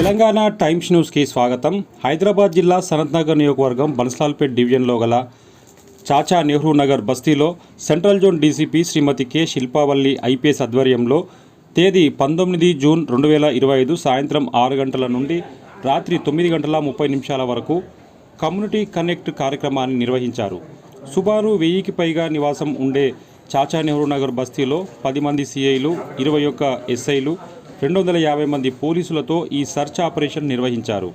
Telangana times న్యూస్కి స్వాగతం. హైదరాబాద్ జిల్లా సనత్నగర్ నియోజకవర్గం బన్స్లాల్పేట్ డివిజన్లో గల చాచా నెహ్రూ నగర్ బస్తీలో central zone DCP Srimati K Shilpavalli IPS ఆధ్వర్యంలో తేదీ పంతొమ్మిది జూన్ రెండు వేల ఇరవై ఐదు సాయంత్రం ఆరు గంటల నుండి రాత్రి తొమ్మిది గంటల ముప్పై నిమిషాల వరకు కమ్యూనిటీ కనెక్ట్ కార్యక్రమాన్ని నిర్వహించారు. సుమారు వెయ్యికి పైగా నివాసం ఉండే చాచా నెహ్రూ నగర్ బస్తీలో పది మంది సిఐలు ఇరవై ఒక్క ఎస్ఐలు రెండు వందల యాభై మంది పోలీసులతో ఈ సర్చ్ ఆపరేషన్ నిర్వహించారు.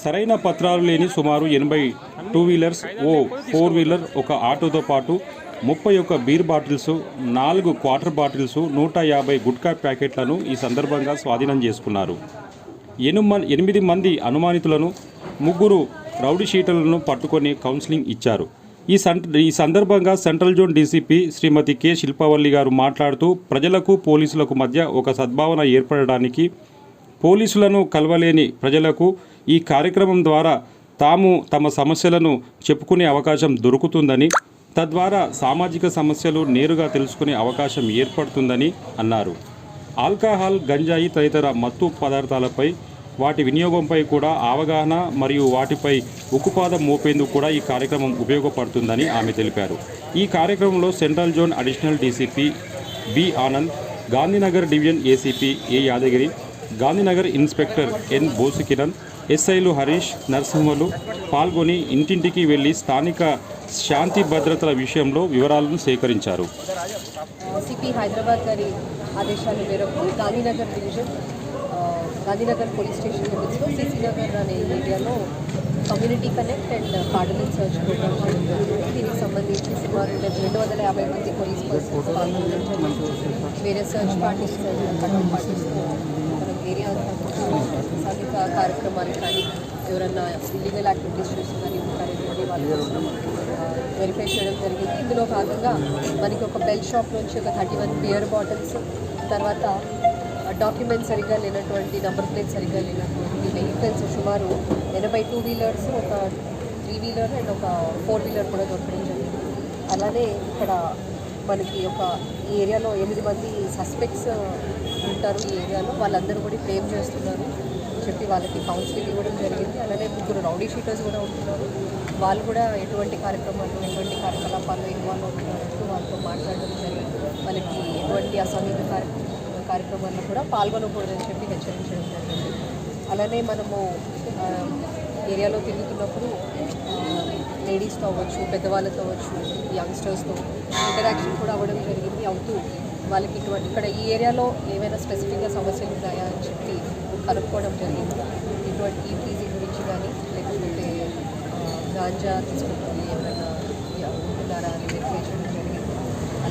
సరైన పత్రాలు లేని సుమారు ఎనభై టూ వీలర్స్ ఓ ఫోర్ వీలర్ ఒక ఆటోతో పాటు ముప్పై ఒక్క బీర్ బాటిల్స్ నాలుగు క్వార్టర్ బాటిల్స్ నూట యాభై గుట్కా ప్యాకెట్లను ఈ సందర్భంగా స్వాధీనం చేసుకున్నారు. ఎనుమ ఎనిమిది మంది అనుమానితులను ముగ్గురు రౌడీ షీటర్లను పట్టుకొని కౌన్సిలింగ్ ఇచ్చారు. ఈ ఈ సందర్భంగా central zone DCP Srimati K. Shilpavalli గారు మాట్లాడుతూ ప్రజలకు పోలీసులకు మధ్య ఒక సద్భావన ఏర్పడడానికి పోలీసులను కలవలేని ప్రజలకు ఈ కార్యక్రమం ద్వారా తాము తమ సమస్యలను చెప్పుకునే అవకాశం దొరుకుతుందని తద్వారా సామాజిక సమస్యలు నేరుగా తెలుసుకునే అవకాశం ఏర్పడుతుందని అన్నారు. ఆల్కహాల్ గంజాయి తదితర మత్తు పదార్థాలపై వాటి వినియోగంపై కూడా అవగాహన మరియు వాటిపై ఉక్కుపాదం మోపేందుకు కూడా ఈ కార్యక్రమం ఉపయోగపడుతుందని ఆమె తెలిపారు. ఈ కార్యక్రమంలో central zone additional DCP B Anand Gandhinagar division ACP A Yadagiri Gandhinagar inspector N Bosukiran ఎస్ఐలు హరీష్ నరసింహలు పాల్గొని ఇంటింటికి వెళ్ళి స్థానిక శాంతి భద్రతల విషయంలో వివరాలను సేకరించారు. సిపి హైదరాబాద్ గారి ఆదేశాల మేరకు Gandhinagar division Gandhinagar police station లిమిట్స్లో సిసి నగర్ అనే ఏరియాలో community connect and cardinal search programme దీనికి సంబంధించి సుమారు రెండు వందల యాభై మంది పోలీస్ పర్సన్స్ పాల్గొనడం వేరే సర్చ్ పార్టీస్ కంట్రోల్ ఏరియా అంతా సాధిక కార్యక్రమాలు కానీ ఎవరన్నా ఇల్లీగల్ యాక్టివిటీస్ చూస్తున్నారు ఉంటారని వాళ్ళు వెరిఫై చేయడం జరిగింది. ఇందులో భాగంగా మనకి ఒక బెల్ షాప్ నుంచి ఒక థర్టీ వన్ బియర్ బాటిల్స్ తర్వాత డాక్యుమెంట్స్ సరిగ్గా లేనటువంటి నంబర్ ప్లేట్ సరిగ్గా లేనటువంటి వెహికల్స్ సుమారు ఎనభై టూ వీలర్స్ ఒక త్రీ వీలర్ అండ్ ఒక ఫోర్ వీలర్ కూడా దొరకడం జరిగింది. అలానే ఇక్కడ మనకి ఒక ఈ ఏరియాలో ఎనిమిది మంది సస్పెక్ట్స్ ఉంటారు ఈ ఏరియాలో. వాళ్ళందరూ కూడా క్లెయిమ్ చేస్తున్నారు. చెప్పి వాళ్ళకి కౌన్సిలింగ్ ఇవ్వడం జరిగింది. అలానే ముగ్గురు రౌడీ షీటర్స్ కూడా ఉంటున్నారు. వాళ్ళు కూడా ఎటువంటి కార్యక్రమాలు ఎటువంటి కార్యకలాపాల్లో ఇన్వాల్వ్ వాళ్ళతో మాట్లాడడం జరిగింది. వాళ్ళకి ఎటువంటి అసాంఘిక కార్యక్రమం కార్యక్రమాల్లో కూడా పాల్గొనకూడదని చెప్పి హెచ్చరించడం జరిగింది. అలానే మనము ఏరియాలో తిరుగుతున్నప్పుడు లేడీస్తో అవ్వచ్చు పెద్దవాళ్ళతో అవ్వచ్చు యంగ్స్టర్స్తో ఇంటరాక్షన్ కూడా అవ్వడం జరిగింది అవుతూ వాళ్ళకి ఇటువంటి ఇక్కడ ఈ ఏరియాలో ఏమైనా స్పెసిఫిక్గా సమస్యలు ఉన్నాయా అని చెప్పి కనుక్కోవడం జరిగింది. ఇటువంటి ఈ టీజీ గురించి కానీ లేకపోతే గాంజా తీసుకుంటుంది ఏమైనా ఉంటున్నారా అని వెరిఫై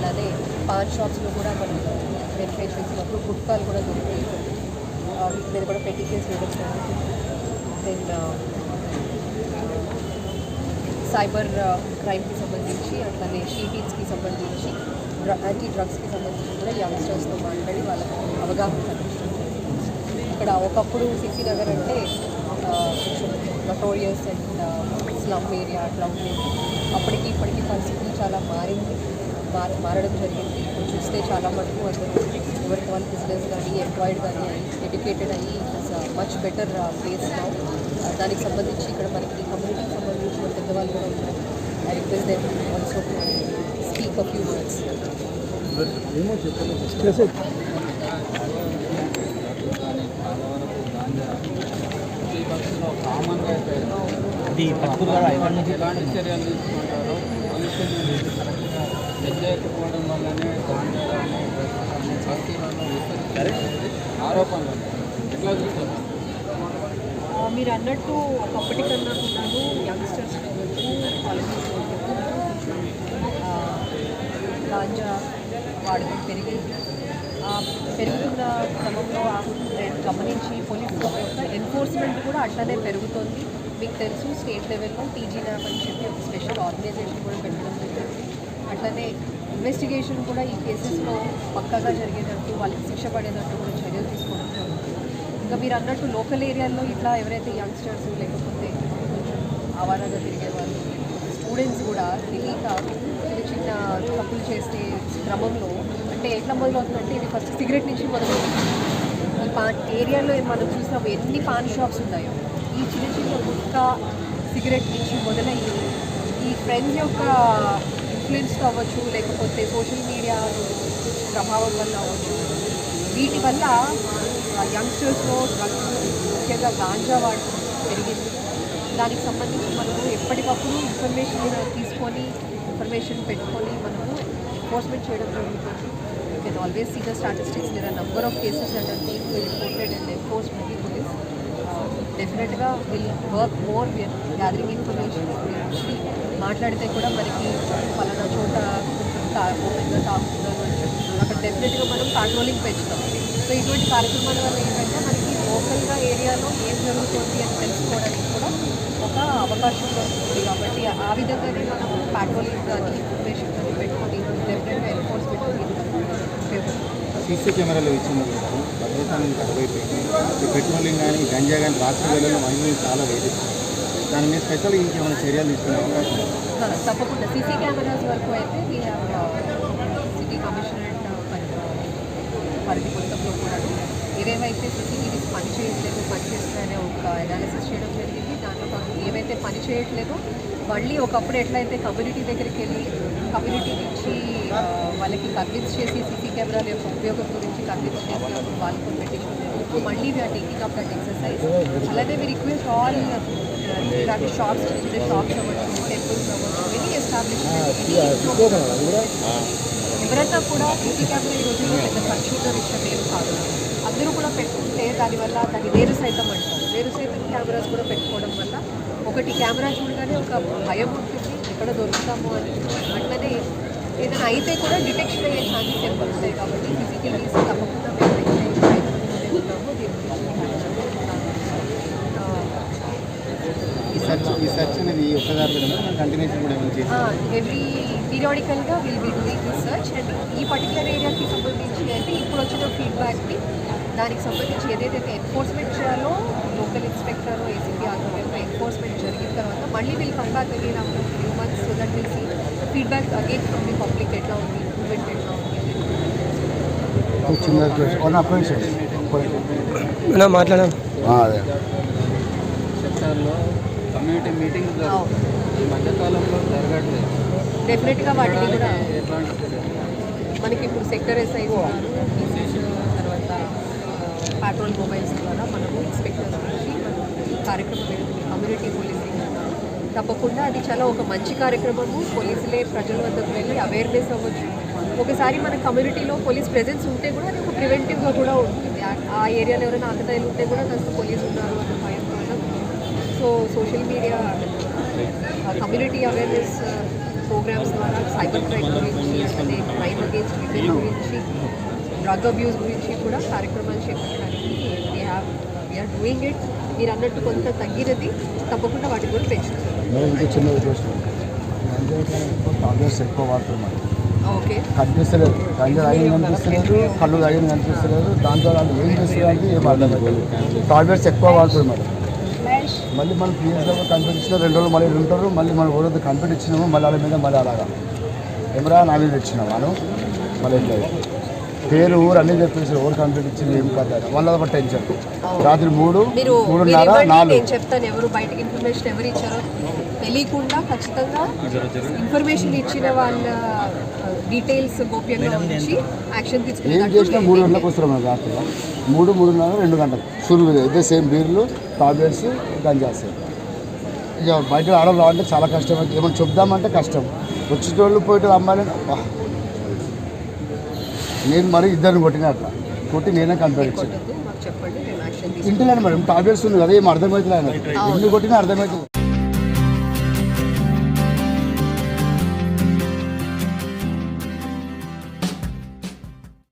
అలానే పాన్ షాప్స్లో కూడా మనం వెరిఫై చేసినప్పుడు గుట్కాలు కూడా దొరుకుతాయి ఆ, వీటి మీద కూడా పెట్టి కేసు వేయడం జరుగుతుంది దెన్ సైబర్ క్రైమ్కి సంబంధించి అట్లానే షీటీస్కి సంబంధించి డ్ర యాంటీ డ్రగ్స్కి సంబంధించి కూడా యంగ్స్టర్స్తో మాట్లాడి వాళ్ళకు అవగాహన కల్పించడం జరిగింది. ఇక్కడ ఒకప్పుడు సిసి నగర్ అంటే ఆ, కొంచెం నటోరియస్ అండ్ స్లమ్ ఏరియా అట్లా ఉండేది అప్పటికి ఇప్పటికి పరిస్థితులు చాలా మారింది మార మారడం జరిగింది ఇప్పుడు చూస్తే చాలా మటుకు అందరూ ఎవరికి వాళ్ళ బిజినెస్ కానీ ఎంప్లాయిడ్ కానీ ఎడ్యుకేటెడ్ అయ్యి మచ్ బెటర్ ప్లేస్ నా దానికి సంబంధించి ఇక్కడ మనకి కమ్యూనిటీకి సంబంధించిన పెద్దవాళ్ళు కూడా ఉన్నారు I request them also to speak a few words ఈ బస్సులో కామన్గా అయితే ఎలాంటి చర్యలు తీసుకుంటారో పోలీసులు కరెక్ట్గా వల్లనే గాంజా కానీ డ్రగ్స్ కానీ బస్తీలలో ఆరోపణలు. ఎట్లా చూస్తారు మీరు అన్నట్టు ఒకప్పటి కన్నా కూడాను యంగ్స్టర్స్ కావచ్చు కాలేజీ గాంజా వాడకం పెరిగింది. పెరుగుతున్న క్రమంలో ఆ గమనించి పోలీస్ యొక్క ఎన్ఫోర్స్మెంట్ కూడా అట్లనే పెరుగుతుంది. మీకు తెలుసు స్టేట్ లెవెల్లో టీజీ ల్యాబ్ అని చెప్పి ఒక స్పెషల్ ఆర్గనైజేషన్ కూడా పెట్టడం జరిగింది అట్లనే ఇన్వెస్టిగేషన్ కూడా ఈ కేసెస్లో పక్కాగా జరిగేటట్టు వాళ్ళకి శిక్ష పడేటట్టు కూడా చర్యలు తీసుకోవడం ఇంకా మీరు అన్నట్టు లోకల్ ఏరియాల్లో ఇట్లా ఎవరైతే యంగ్స్టర్స్ లేకపోతే కొంచెం ఆవారాగా తిరిగే వాళ్ళు స్టూడెంట్స్ కూడా తెలియక చిన్న చిన్న తప్పులు చేసే క్రమంలో అంటే ఎట్లా మొదలవుతుందంటే ఇది ఫస్ట్ సిగరెట్ నుంచి మొదలవుతుంది. ఈ పాన్ ఏరియాలో మనం చూసినాము ఎన్ని పాన్ షాప్స్ ఉన్నాయో ఈ చిన్న చిన్న గుట్క సిగరెట్ నుంచి మొదలయ్యి ఈ ఫ్రెండ్స్ యొక్క ఇన్ఫ్లుయెన్స్ అవ్వచ్చు లేకపోతే సోషల్ మీడియా ప్రభావం వల్ల అవ్వచ్చు వీటి వల్ల యంగ్స్టర్స్లో డ్రగ్స్ ముఖ్యంగా గాంజా వాడు పెరిగింది. దానికి సంబంధించి మనము ఎప్పటికప్పుడు ఇన్ఫర్మేషన్ తీసుకొని ఇన్ఫర్మేషన్ పెట్టుకొని మనము ఎన్ఫోర్స్మెంట్ చేయడం జరుగుతుంది. You can always see the statistics లేదా number number of cases that are reported and enforcement డెఫినెట్గా will work more gathering information మాట్లాడితే కూడా మనకి పలానా చోట కొంచెం తా- ఓపెన్గా తాగుతున్నారు అని చెప్తున్నారు అక్కడ డెఫినెట్గా మనం పాట్రోలింగ్ పెంచుతాం. సో ఇటువంటి కార్యక్రమాల వల్ల ఏంటంటే మనకి లోకల్గా ఏరియాలో ఏం జరుగుతుంది అని తెలుసుకోవడానికి కూడా ఒక అవకాశం దొరుకుతుంది కాబట్టి ఆ విధంగానే మనం పాట్రోలింగ్ కానీ ఇన్ఫర్మేషన్ కానీ పెట్టుకొని డెఫినెట్గా ఎన్ఫోర్స్మెంట్ సీసీ కెమెరాలు ఇచ్చింది కదా భద్రత ఈ పెట్రోలింగ్ కానీ గంజా కానీ రాత్రి వేళల్లో మహిళలు చాలా వేధిస్తుంది దాని మీద స్పెషల్ ఇంకేమైనా చర్యలు తీసుకునే అవకాశం తప్పకుండా. సీసీ కెమెరాస్ వరకు అయితే సిటీ కమిషనరేట్ పరిధి మొత్తంలో కూడా ఏవేవైతే సీసీటీవీస్ పనిచేయట్లేదు పనిచేస్తున్నాయనే ఒక అనాలిసిస్ చేయడం జరిగింది. దాంట్లో ఏవైతే పని చేయట్లేదో మళ్ళీ ఒకప్పుడు ఎట్లయితే కమ్యూనిటీ దగ్గరికి వెళ్ళి కమ్యూనిటీ నుంచి ఆ, వాళ్ళకి కన్విన్స్ చేసి సీసీ కెమెరాల యొక్క ఉపయోగం గురించి కన్విన్స్ చేసి అప్పుడు వాళ్ళతో పెట్టించుకున్నారు ఇప్పుడు మళ్ళీ we are taking up that exercise అలానే మీ రిక్వెస్ట్ ఆల్ ఇలాంటి షాప్స్ చిన్న చిన్న షాప్స్ అవ్వచ్చు టెంపుల్స్ అవ్వచ్చు ఎనీ ఎస్టాబ్లిష్మెంట్ ఎవరైనా కూడా సీసీ కెమెరా ఈ రోజుల్లో పెద్ద ఖర్చు ఉన్న విషయం ఏం కాదు అందరూ కూడా పెట్టుకుంటే దానివల్ల దాని వేరు సైతం అంటారు వేరు సైతం కెమెరాస్ కూడా పెట్టుకోవడం వల్ల ఒకటి కెమెరా చూడగానే ఒక భయం ఉంటుంది ఎక్కడ దొరుకుతామో అని అట్లనే ఏదైనా అయితే కూడా డిటెక్షన్ అయ్యే ఛాన్సెస్ ఎక్కువ ఉంటాయి కాబట్టి ఫిజికల్ తప్పకుండా మేము అయితే ఈ సెర్చ్ అనేది కంటిన్యూషన్ కూడా every పీరియాడికల్గా will be doing research and ఈ పర్టికులర్ ఏరియాకి సంబంధించి అంటే ఇప్పుడు వచ్చిన ఫీడ్బ్యాక్ని దానికి సంబంధించి ఏదైతే ఎన్ఫోర్స్మెంట్ చేయాలో లోకల్ ఇన్స్పెక్టర్ ఏసీపీ ఆధ్వర్యంలో ఎన్ఫోర్స్మెంట్ జరిగిన తర్వాత మళ్ళీ వీళ్ళు come back feedback again from the public ఎట్లా ఉంది ఇంప్రూవ్మెంట్ ఎట్లా ఉంది చిన్న వన్ అప్రెంటిస్ నా మాట్లాడాం అదే సెక్టార్లో కమ్యూనిటీ మీటింగ్స్ జరుగుతాయి ఈ మధ్యకాలంలో జరగట్లేదు డెఫినెట్గా వాటిని కూడా ఎట్లాంటి చర్యలు? మనకి ఇప్పుడు సెక్టర్ ఎస్ఐస్ ఉన్నారు పీసీస్ తర్వాత పెట్రోల్ మొబైల్స్ ద్వారా మనము ఇన్స్పెక్టర్స్ నుంచి మనం ఈ కార్యక్రమం జరుగుతుంది కమ్యూనిటీ పోలీసింగ్ అన్నారు తప్పకుండా అది చాలా ఒక మంచి కార్యక్రమము. పోలీసులే ప్రజల వద్దకు వెళ్ళి అవేర్నెస్ అవ్వచ్చు. ఒకసారి మన కమ్యూనిటీలో పోలీస్ ప్రెజెన్స్ ఉంటే కూడా అది ఒక ప్రివెంటివ్గా కూడా ఉంటుంది. ఆ- ఆ ఏరియాలో ఎవరైనా ఆకతాయిలు ఉంటే కూడా కాస్త పోలీసు ఉన్నారు అన్న భయం కూడా so social media community awareness programmes ద్వారా సైబర్ క్రైమ్ గురించి అలానే క్రైమ్ అగేన్స్ట్ విమెన్ గురించి డ్రగ్ అబ్యూస్ గురించి కూడా కార్యక్రమాలు చేపట్టడానికి we have we are doing it మీరు అన్నట్టు కొంత తగ్గినది తప్పకుండా వాటి కూడా టాబ్లెట్స్ ఎక్కువ వాడుతున్నాం కనిపిస్తలేదు కనిపిస్తలేదు కళ్ళు తాగిన కనిపిస్తలేదు దాంతో వాళ్ళు ఏం చేస్తున్నారు ఏం అర్థం టాబ్లెట్స్ ఎక్కువ వాడుతున్నారు మళ్ళీ మనం పిఎస్లో కంప్లీట్ ఇచ్చిన రెండు రోజులు మళ్ళీ ఉంటారు మళ్ళీ మనం ఊరొద్దు కంప్లీట్ ఇచ్చినాము మళ్ళీ వాళ్ళ మీద మళ్ళీ అలాగా. కెమెరా నా మీద ఇచ్చినాం మనం. మళ్ళీ పేరు ఊరు అన్నీ చెప్పేసి ఊరు కంప్లీట్ ఇచ్చింది ఏం కదా మళ్ళీ ఒక టెన్షన్ రాత్రి మూడు మూడున్నర నాలుగు. నేను చెప్తాను. ఎవరు బయటకి ఇన్ఫర్మేషన్ ఎవరు ఇచ్చారో తెలియకుండా ఖచ్చితంగా ఇన్ఫర్మేషన్ ఇచ్చిన వాళ్ళ డీటెయిల్స్ గోప్యంగా ఉంచి యాక్షన్ ఏం తీసుకునేటట్టు చేసినా మూడు గంటలకు వస్తున్నాం రాత్రి. మూడు మూడున్నర రెండు గంటలకు. సులువు ఇదే సేమ్ బీర్లు టాబ్లెట్స్ గంజాస్. ఇక బయట ఆడలు రావాలంటే చాలా కష్టం. ఏమైనా చెప్దామంటే కష్టం. వచ్చేటోళ్ళు పోయేటోళ్ళు అమ్మాయిని అబ్బా. నేను మరి ఇద్దరిని కొట్టిన అట్లా. కొట్టి నేనే కంపేర్ ఇచ్చాను. ఇంటిలోనే మేడం టాబ్లెట్స్ ఉంది కదా ఏం అర్థమవుతుంది ఎన్ని కొట్టినా అర్థమవుతుంది